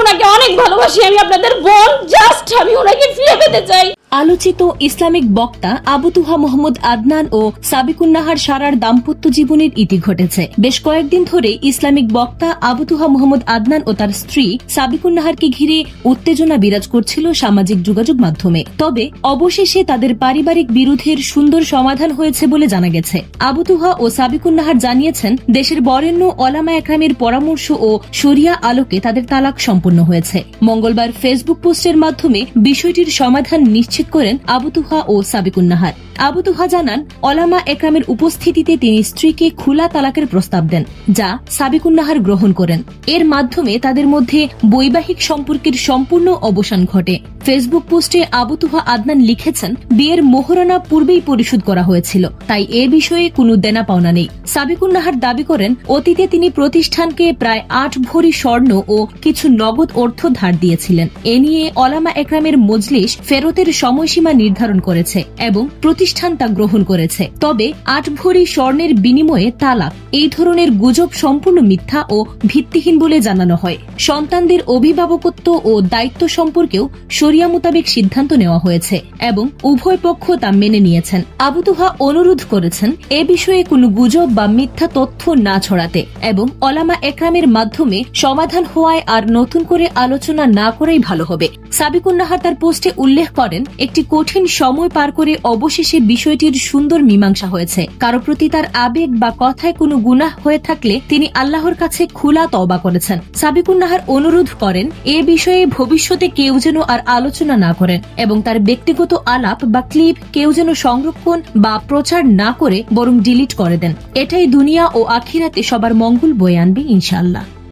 ওনাকে অনেক ভালোবাসি আমি আপনাদের বোন জাস্ট আমি ওনাকে ফিরে পেতে চাই। আলোচিত ইসলামিক বক্তা আবুতুহা মোহাম্মদ আদনান ও সাবিকুন্নাহার সারার দাম্পত্য জীবনের ইতি ঘটেছে। বেশ কয়েকদিন ধরে ইসলামিক বক্তা আবুতুহা মোহাম্মদ আদনান ও তার স্ত্রী সাবিকুন্নাহারকে ঘিরে উত্তেজনা বিরাজ করছিল সামাজিক যোগাযোগ মাধ্যমে। তবে অবশেষে তাদের পারিবারিক বিরোধের সুন্দর সমাধান হয়েছে বলে জানা গেছে। আবুতুহা ও সাবিকুন্নাহার জানিয়েছেন, দেশের বরেণ্য অলামা একরামের পরামর্শ ও শরিয়া আলোকে তাদের তালাক সম্পন্ন হয়েছে। মঙ্গলবার ফেসবুক পোস্টের মাধ্যমে বিষয়টির সমাধান নিশ্চিত করেন আবুতুহা ও সাবিকুন্নাহার। আবুতুহা জানান অলামা একরামের উপস্থিতিতে তিনি স্ত্রীকে খোলা তালাকের প্রস্তাব দেন, যা সাবিকুন্নাহার গ্রহণ করেন। এর মাধ্যমে তাদের মধ্যে বৈবাহিক সম্পর্কের সম্পূর্ণ অবসান ঘটে। ফেসবুক পোস্টে আবুতুহা আদনান লিখেছেন, বিয়ের মোহরানা পূর্বেই পরিশোধ করা হয়েছিল, তাই এ বিষয়ে কোনো দেনা পাওনা নেই। সাবিকুন্নাহার দাবি করেন, অতীতে তিনি প্রতিষ্ঠানকে প্রায় আট ভরি স্বর্ণ ও কিছু নগদ অর্থ ধার দিয়েছিলেন। এ নিয়ে অলামা একরামের মজলিস ফেরতের সময়সীমা নির্ধারণ করেছে এবং প্রতিষ্ঠান তা গ্রহণ করেছে। তবে আট ভরি স্বর্ণের বিনিময়ে তালাক, এই ধরনের গুজব সম্পূর্ণ মিথ্যা ও ভিত্তিহীন বলে জানানো হয়। সন্তানদের অভিভাবকত্ব ও দায়িত্ব সম্পর্কেও শরিয়া মোতাবেক সিদ্ধান্ত নেওয়া হয়েছে এবং উভয় পক্ষ তা মেনে নিয়েছেন। আবুতুহা অনুরোধ করেছেন, এ বিষয়ে কোনো গুজব বা মিথ্যা তথ্য না ছড়াতে এবং অলামা একরামের মাধ্যমে সমাধান হওয়ায় আর নতুন করে আলোচনা না করাই ভালো হবে। সাবিকুন্নাহার তার পোস্টে উল্লেখ করেন, একটি কঠিন সময় পার করে অবশেষে বিষয়টির সুন্দর মীমাংসা হয়েছে। কারও প্রতি তার আবেগ বা কথায় কোনো গুনাহ হয়ে থাকলে তিনি আল্লাহর কাছে খোলা তবা করেছেন। সাবিকুন নাহার অনুরোধ করেন, এ বিষয়ে ভবিষ্যতে কেউ যেন আর আলোচনা না করেন এবং তার ব্যক্তিগত আলাপ বা ক্লিপ কেউ যেন সংরক্ষণ বা প্রচার না করে বরং ডিলিট করে দেন। এটাই দুনিয়া ও আখিরাতে সবার মঙ্গল বয়ে আনবে ইনশাআল্লাহ।